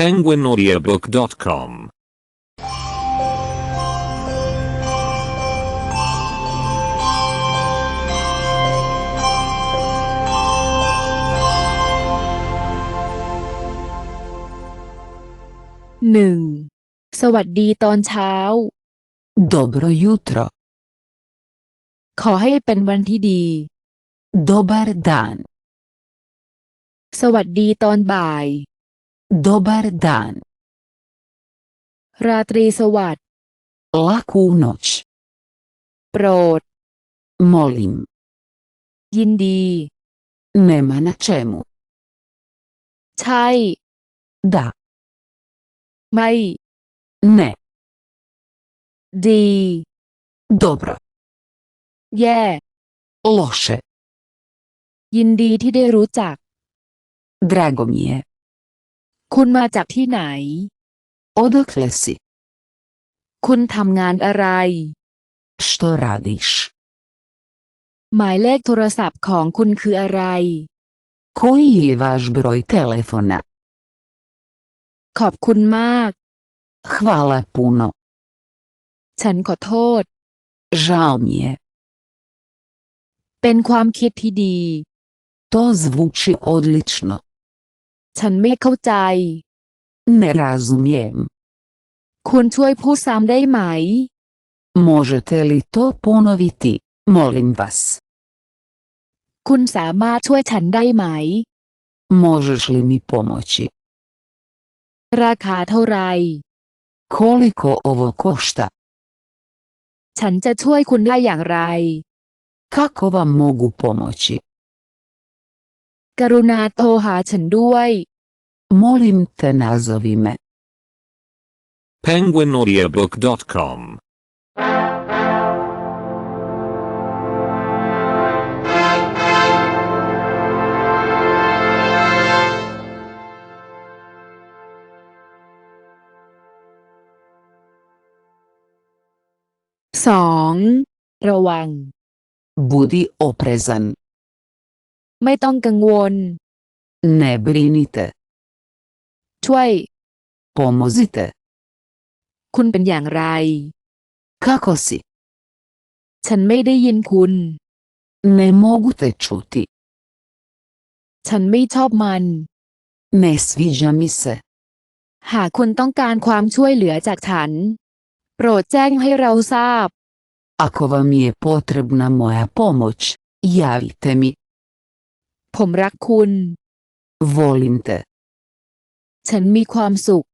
penguinaudiobook.com หนึ่งสวัสดีตอนเช้า Dobro jutro, ขอให้เป็นวันที่ดี dobar dan, สวัสดีตอนบ่าย Dobar dan. Ratri savat. Laku noć. Prod. Molim. Jindi. Nema na čemu. Čaj. Da. Maj. Ne. Di. Dobro. Je. Loše. Jindi ti de rucak. Drago mi je. คุณมาจากที่ไหน odakle si, คุณทำงานอะไร što radiš, หมายเลขโทรศัพท์ของคุณคืออะไร koji je vaš broj telefona, ขอบคุณมาก hvala puno, ฉันขอโทษ žao mi je, เป็นความคิดที่ดี to zvuči odlično, ฉันไม่เข้าใจ ne razumijem, คุณช่วยพูดซ้ำได้ไหม možete li to ponoviti, molim vas. คุณสามารถช่วยฉันได้ไหม Možeš li mi pomoći? ราคาเท่าไหร Koliko ovo košta? ฉันจะช่วยคุณได้อย่างไร Kako vam mogu pomoći? กรุณาโทรหาฉันด้วย Molim te nazovi me. penguinaudiobook.com สองระวัง Budi oprezan. ไม่ต้องกังวล Ne brinite. ช่วย Pomozite. คุณเป็นอย่างไร Kako si? ฉันไม่ได้ยินคุณ Ne mogu te čuti. ฉันไม่ชอบมัน Ne sviđa mi se. หากคุณต้องการความช่วยเหลือจากฉัน โปรดแจ้งให้เราทราบ Ako vam je potrebna moja pomoć, javite mi. ผมรักคุณ Volim te. ฉันมีความสุข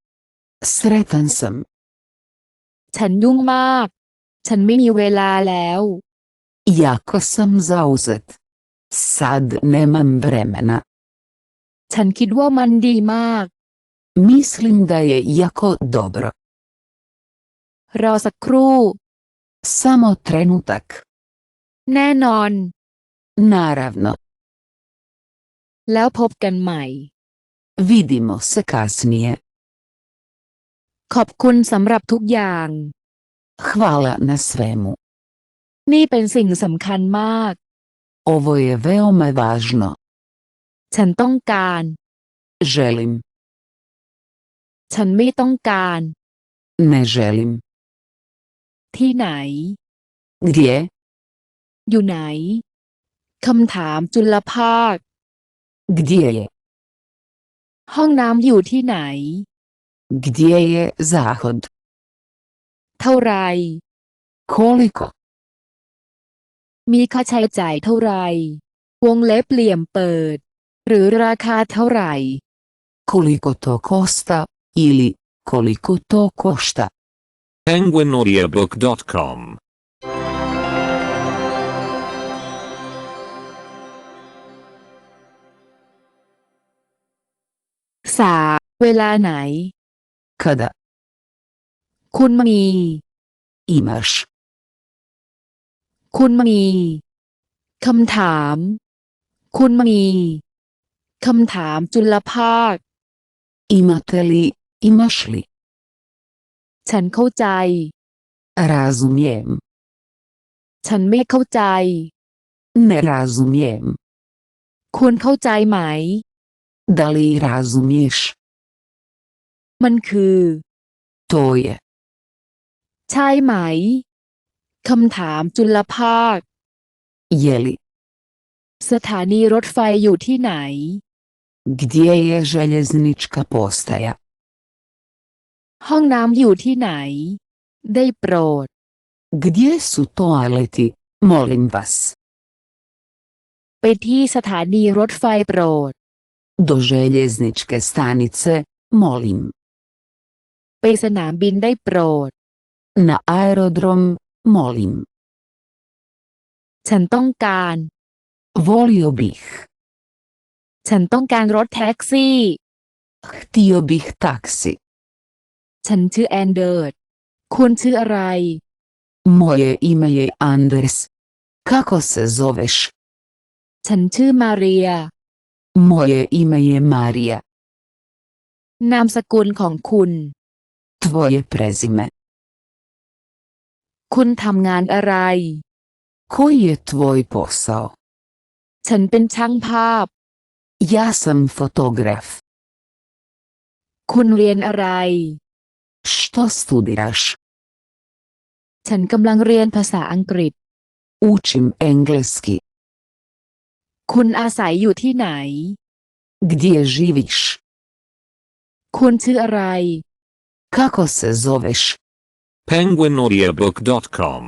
Sretan sam. ฉันยุ่งมาก ฉันไม่มีเวลาแล้ว Jako sam zauzet. Sad nemam vremena. ฉันคิดว่ามันดีมาก Mislim da je jako dobro. รอสักครู่ Samo trenutak. แน่นอน Naravno. แล้วพบกันใหม่ Vidimo se kasnije. ขอบคุณสำหรับทุกอย่าง Hvala na svemu. นี่เป็นสิ่งสำคัญมาก Ovo je veoma važno. ฉันต้องการ Želim. ฉันไม่ต้องการ Ne želim. ที่ไหน Gdje? อยู่ไหน คำถามจุลภาค Gdje je? ห้องน้ำอยู่ที่ไหน Gdje je zahod? เท่าไหร Koliko? มีค่าใช้จ่ายเท่าไหรวงเล็บเหลี่ยมเปิด หรือราคาเท่าไหร่ Koliko to kosta ili koliko to košta? penguinaudiobook.com สาเวลาไหน Kada คุณมี imaš คุณมีคำถาม คุณมีคำถามจุลภาค imate li, imaš li? ฉันเข้าใจ Razumijem. ฉันไม่เข้าใจ Ne razumijem. คุณเข้าใจไหม Da li razumiješ? มันคือ To je. ใช่ไหม คำถามจุลภาค Je li? สถานีรถไฟอยู่ที่ไหน Gdje je željeznička postaja? ห้องน้ำอยู่ที่ไหน ได้โปรด Gdje su toaleti? Molim vas. ไปที่สถานีรถไฟโปรด Do željezničke stanice, molim. ไปสนามบินได้โปรด Na aerodrom, molim. ฉันต้องการ Volio bih. ฉันต้องการรถแท็กซี่ Htio bih taksi. ฉันชื่อแอนเดิร์ดคุณชื่ออะไร Moje ime je Anders. Kako se zoveš? ฉันชื่อมาเรีย Moje ime je Marija. นามสกุลของคุณ Tvoje prezime. คุณทำงานอะไร Koji je tvoj posao? ฉันเป็นช่างภาพ Ja sam fotograf. คุณเรียนอะไร Što studiraš? ฉันกำลังเรียนภาษาอังกฤษ Učim engleski. คุณอาศัยอยู่ที่ไหน Gdje živiš? คุณชื่ออะไร Kako se zoveš? penguinaudiobook.com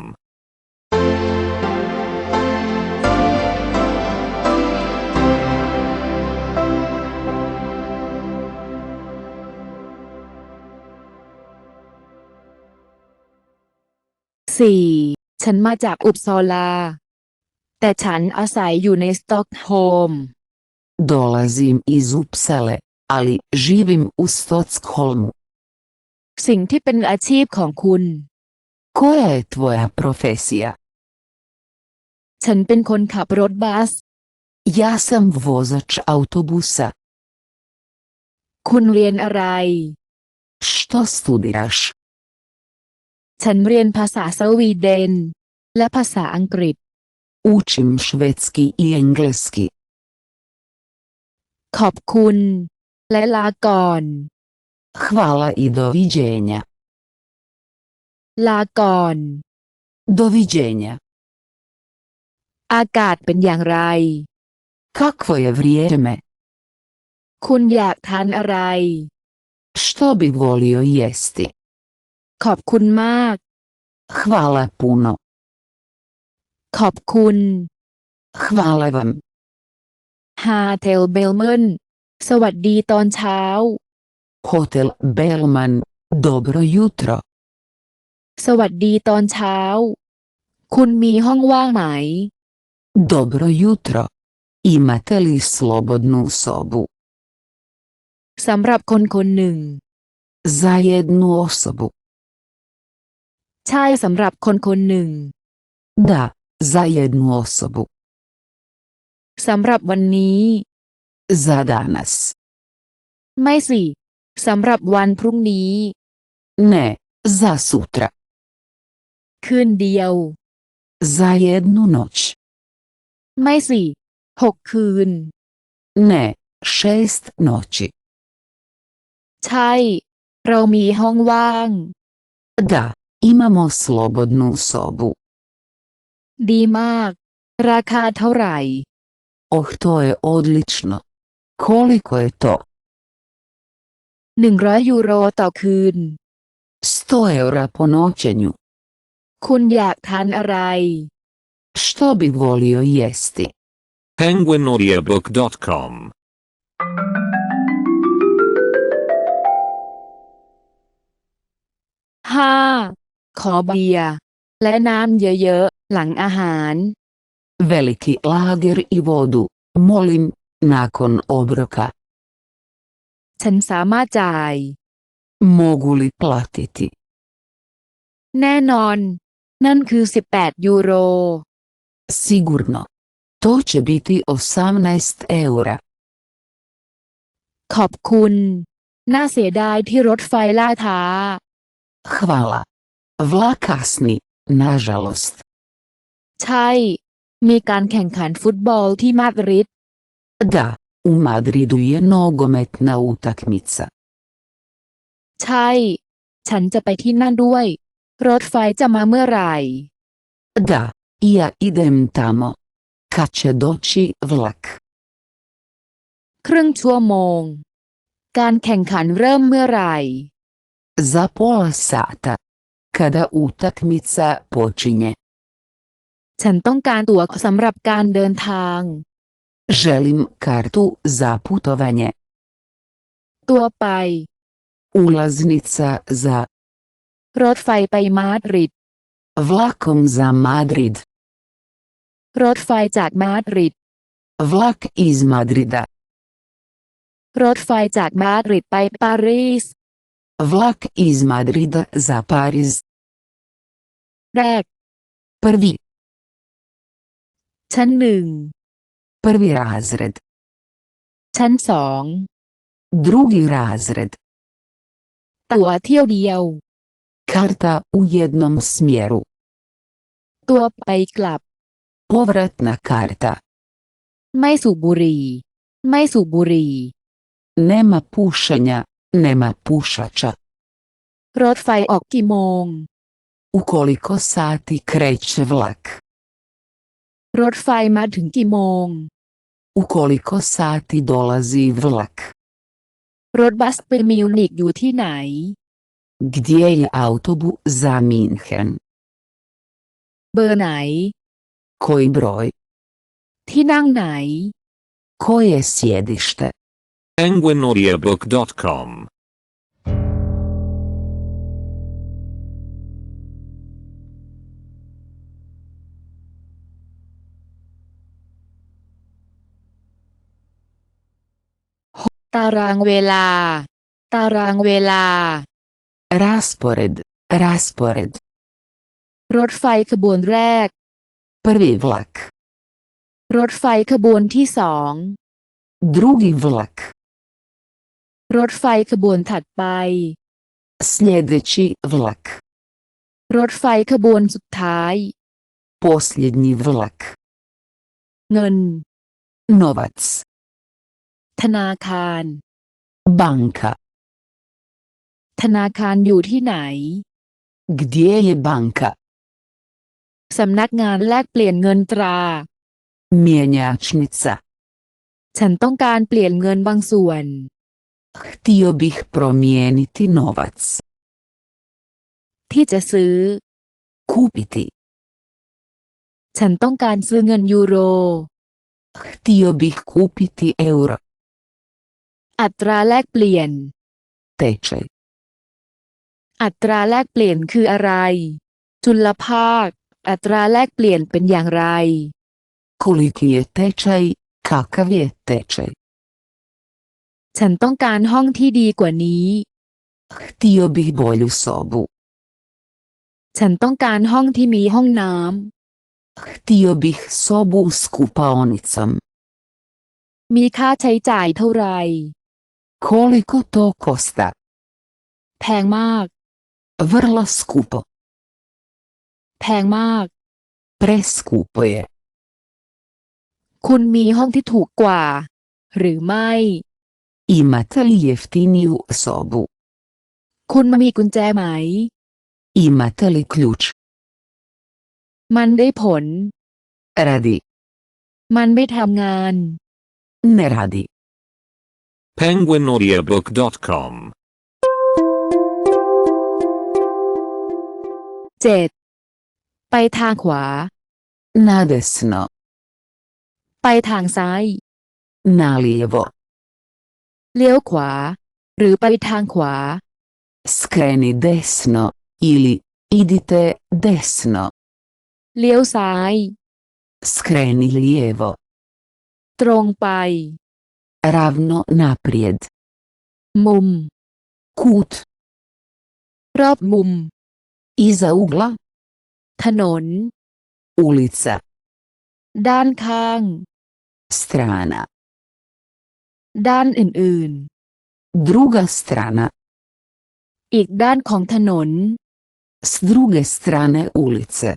สี่ฉันมาจากอุปซอลา แต่ฉันอาศัยอยู่ในสต็อกโฮล์ม Dolazim iz Upsale, ali živim u Stockholmu. สิ่งที่เป็นอาชีพของคุณ Koja je tvoja profesija? ฉันเป็นคนขับรถบัส Ja sam vozač autobusa. คุณเรียนอะไร Što studiraš? ฉันเรียนภาษาสวีเดน และภาษาอังกฤษ Učim švedski i engleski. ขอบคุณ และลาก่อน Hvala i doviđenja. ลาก่อน Doviđenja. อากาศเป็นอย่างไร Kakvo je vrijeme? คุณอยากทานอะไร Što bi volio jesti? ขอบคุณมาก Hvala puno. ขอบคุณ Hvala vam. ฮาเทลเบลเมนสวัสดีตอนเช้า Hotel Bellman. Dobro jutro. สวัสดีตอนเช้า คุณมีห้องว่างไหม Dobro jutro. Imate li slobodnu sobu? สำหรับคนคนหนึ่ง Za jednu osobu. ใช่สำหรับคนคนหนึ่ง Da, za jednu osobu. สำหรับวันนี้ Za danas. ไม่สิสำหรับวันพรุ่งนี้ Ne, za sutra. คืนเดียว Za jednu noć. ไม่สิหกคืน Ne, šest noći. ใช่ เรามีห้องว่าง Da, imamo slobodnu sobu. ดีมาก ราคาเท่าไหร่ Oh, to je odlično. Koliko je to? หนึ่งร้อยยูโรต่อคืน 100 eura po noćenju. คุณอยากทานอะไร Što bi volio jesti? penguinaudiobook.com ห้าขอเบียร์ และน้ำเยอะๆ หลังอาหาร Veliki lager i vodu, molim, nakon obroka. ฉันสามารถจ่าย Mogu li platiti? แน่นอน นั่นคือ 18 ยูโร Sigurno. To će biti 18 eura. ขอบคุณ น่าเสียดายที่รถไฟล่าท้า Hvala. Vlak kasni, nažalost. ใช่ มีการแข่งขันฟุตบอลที่มาดริด Da, u Madridu je nogometna utakmica. ใช่ ฉันจะไปที่นั่นด้วย รถไฟจะมาเมื่อไหร่ Da, ja idem tamo. Kad će doći vlak? ครึ่งชั่วโมง การแข่งขันเริ่มเมื่อไหร่ Za pola sata. Kada utakmica počinje. ฉันต้องการตั๋วสำหรับการเดินทาง Želim kartu za putovanje. ตัวไป Ulaznica za รถไฟไปมาดริด vlakom za Madrid. รถไฟจากมาดริด Vlak iz Madrida. รถไฟจากมาดริดไปปารีส Vlak iz Madrida za Pariz. แรก Prvi, ชั้นหนึ่ง prvi razred. ชั้นสอง Drugi razred. ตั๋วเที่ยวเดียว Karta u jednom smjeru. ตัวไปกลับ Povratna karta. ไม่สูบบุหรี่ ไม่สูบบุหรี่ Nema pušenja, nema pušača. รถไฟออกกี่โมง U koliko sati kreće vlak? รถไฟมาถึงกี่โมง U koliko sati dolazi vlak? รถบัสไปมิวนิกอยู่ที่ไหน Gdje je autobus za Minhen? เบอร์ไหน Koji broj? ที่นั่งไหน Koje sjedište? penguinaudiobook.com. ตารางเวลา ตารางเวลา Raspored, raspored. รถไฟขบวนแรก Prvi vlak. รถไฟขบวนที่สอง Drugi vlak. รถไฟขบวนถัดไป Sljedeći vlak. รถไฟขบวนสุดท้าย Posljednji vlak. เงิน Novac. ธนาคาร Banka. ธนาคารอยู่ที่ไหน Gdje je banka? สำนักงานแลกเปลี่ยนเงินตรา Mjenjačnica. ฉันต้องการเปลี่ยนเงินบางส่วน Htio bih promijeniti novac. ที่จะซื้อ Kupiti. ฉันต้องการซื้อเงินยูโร Htio bih kupiti euro. อัตราแลกเปลี่ยน Tečaj. อัตราแลกเปลี่ยนคืออะไร จุลภาค อัตราแลกเปลี่ยนเป็นอย่างไร Koliki je tečaj? Kakav je tečaj? ฉันต้องการห้องที่ดีกว่านี้ Htio bih bolju sobu. ฉันต้องการห้องที่มีห้องน้ Htio bih sobu s kupaonicom. ำมีค่าใช้จ่ายเท่าไหร่ Koliko to kosta? แพงมาก Vrlo skupo. แพงมาก Preskupo je. คุณมีห้องที่ถูกกว่า หรือไม่ Imate li jeftiniju sobu? คุณมีกุญแจไหม Imate li ključ? มันได้ผล Radi. มันไม่ทำงาน Ne radi. penguinaudiobook.com. เจ็ดไปทางขวา Na desno. ไปทางซ้าย Na lijevo. เลี้ยวขวา หรือไปทางขวา Skreni desno. Ili idite desno. เลี้ยวซ้าย Skreni lijevo. ตรงไป Ravno naprijed. มุม Kut. รอบมุม Iza ugla. ถนน Ulica. ด้านข้าง Strana. ด้านอื่น Druga strana. ๆ อีกด้านของถนน S druge strane ulice.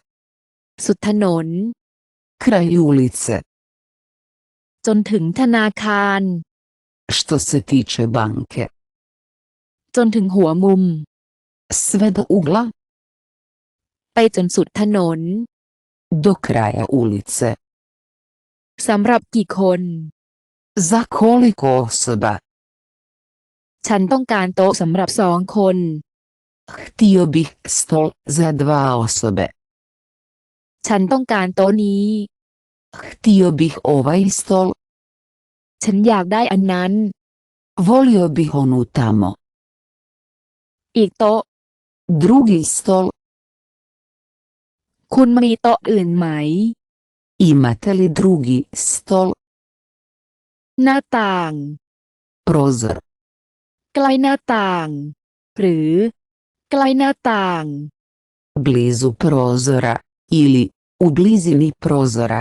สุดถนน Kraj ulice. จนถึงธนาคาร Što se tiče banke. จนถึงหัวมุม Sve do ugla, ไปจนสุดถนน do kraja ulice. สำหรับกี่คน Za koliko osoba? ฉันต้องการโต๊ะสำหรับสองคน Htio bih stol za dva osobe. ฉันต้องการโต๊ะนี้ Htio bih ovaj stol, ฉันอยากได้อันนั้น volio bih onu tamo. อีกโต๊ะ Drugi stol, คุณมีโต๊ะอื่นไหม imate li drugi stol, หน้าต่าง prozor, ใกล้หน้าต่าง หรือ ใกล้หน้าต่าง blizu prozora, ili u blizini prozora.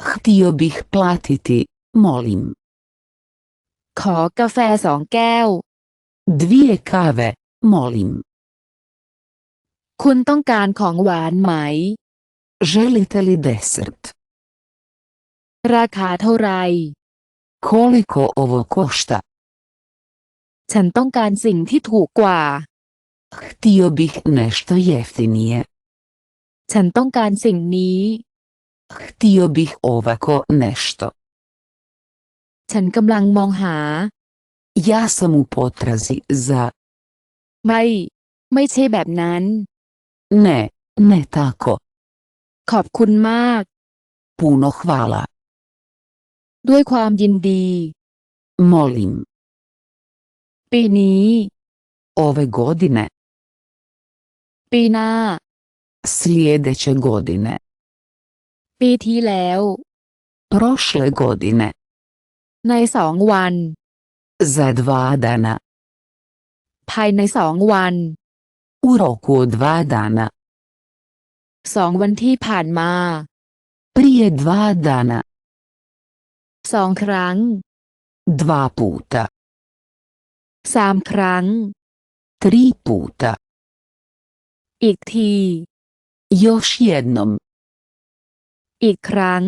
Htio bih platiti, molim. ขอกาแฟสองแก้ว Dvije kave, molim. คุณต้องการของหวานไหม Želite li desert? ราคาเท่าไหร Koliko ovo košta? ฉันต้องการสิ่งที่ถูกกว่า Htio bih nešto jeftinije. ฉันต้องการสิ่งนี้ Htio bih ovako nešto. ฉันกำลังมองหา Ja sam u potrazi za... ไม่ ไม่ใช่แบบนั้น Ne, ne tako. ขอบคุณมาก Puno hvala. ด้วยความยินดี Molim. ปีนี้ Ove godine, ปีหน้า sljedeće godine, ปีที่แล้ว prošle godine, ในสองวัน za dva dana, ภายในสองวัน u roku od dva dana, สองวันที่ผ่านมา prije dva dana, สองครั้ง dva puta, สามครั้ง tri puta, อีกที još jednom, อีกครั้ง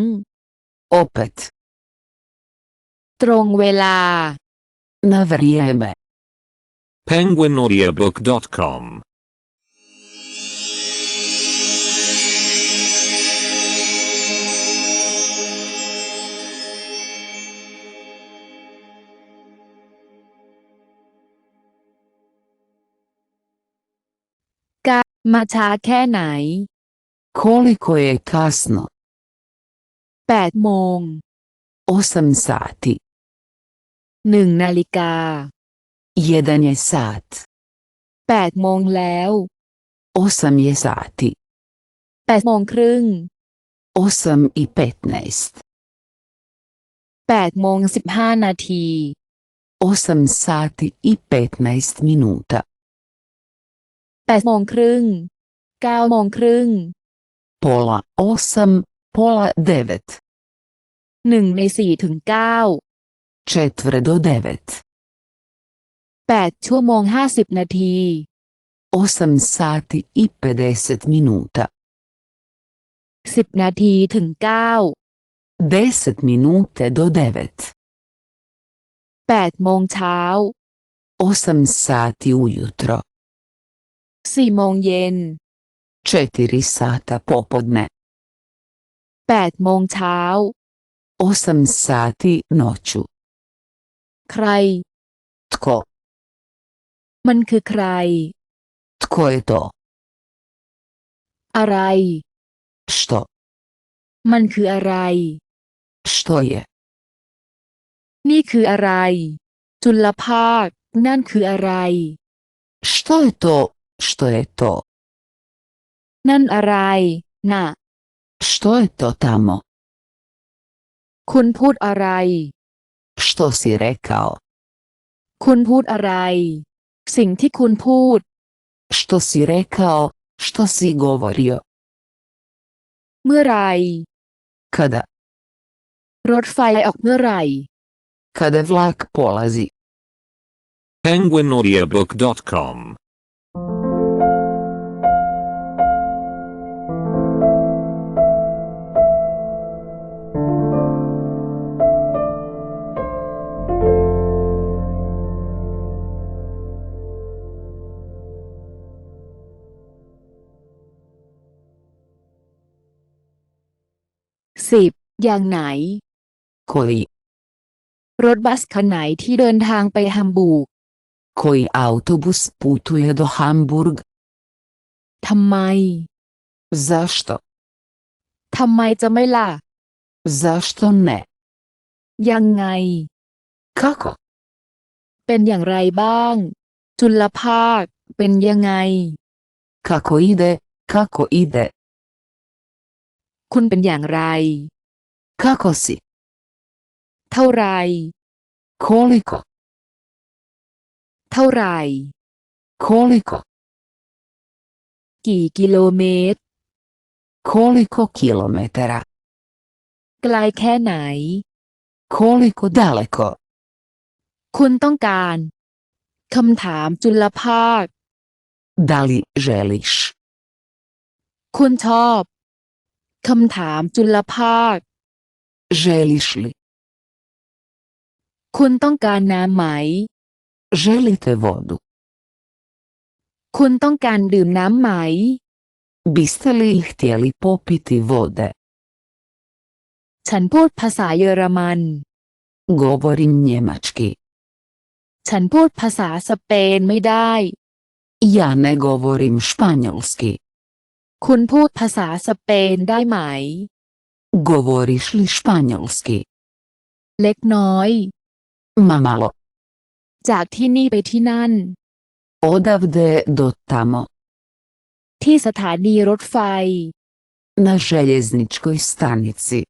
opet, ตรงเวลา na vrijeme. penguinaudiobook.com Ka มาช้าแค่ไหน Koliko je kasno? 8 โมง8 sati. 1นาฬิกา Jedan je sat. 8 โมงแล้ว8 je sati. 8 โมงครึ่ง8 i 15. 8โมง 15 นาที8 sati i 15 minuta. 8 โมงครึ่ง 9 โมงครึ่ง Pola 8, pola 9. 1ใน4ถึง9 Četvrt do 9. 8ชั่วโมง50นาที8 sati i 50 minuta. 10นาทีถึง9 10 minute do 9. 8โมงเช้า8 sati ujutro. 4โมงเย็น4 sata popodne. 8 โมงเช้า8 sati noću. ใคร Tko? มันคือใคร Tko je to? อะไร Što? มันคืออะไร Što je? นี่คืออะไร จุลภาค นั่นคืออะไร Što je to? Što je to? นั่นอะไร น่ะ Što je to tamo? คุณพูดอะไร Što si rekao? คุณพูดอะไร สิ่งที่คุณพูด Što si rekao, što si govorio. เมื่อไหร Kada, รถไฟออกเมื่อไหร่ kada vlak polazi. penguinaudiobook.com สิบอย่างไหน Koji, รถบัสคันไหนที่เดินทางไปฮัมบูร์ก koji autobus putuje do Hamburg? ทำไม Zašto? ทำไมจะไม่ล่ะ Zašto ne? ยังไง Kako? เป็นอย่างไรบ้าง จุลภาค เป็นยังไง Kako ide, kako ide? คุณเป็นอย่างไร Kako si? เท่าไหร Koliko? เท่าไหร่ Koliko? กี่กิโลเมตร Koliko kilometara? ไกลแค่ไหน Koliko daleko? คุณต้องการคำถามจุลภาค Da li želiš? คุณชอบ คำถามจุลภาค Želiš li? คุณต้องการน้ำไหม Želite vodu? คุณต้องการดื่มน้ำไหม Biste li htjeli popiti vode? ฉันพูดภาษาเยอรมัน Govorim njemački. ฉันพูดภาษาสเปนไม่ได้ Ja ne govorim španjolski. คุณพูดภาษาสเปนได้ไหม Govoriš li španjolski? เล็กน้อย Ma malo. จากที่นี่ไปที่นั่น Odavde do tamo. ที่สถานีรถไฟ Na željezničkoj stanici.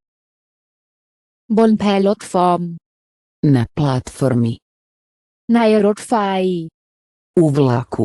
บนแพรถฟอร์ม Na platformi. ในรถไฟ U vlaku.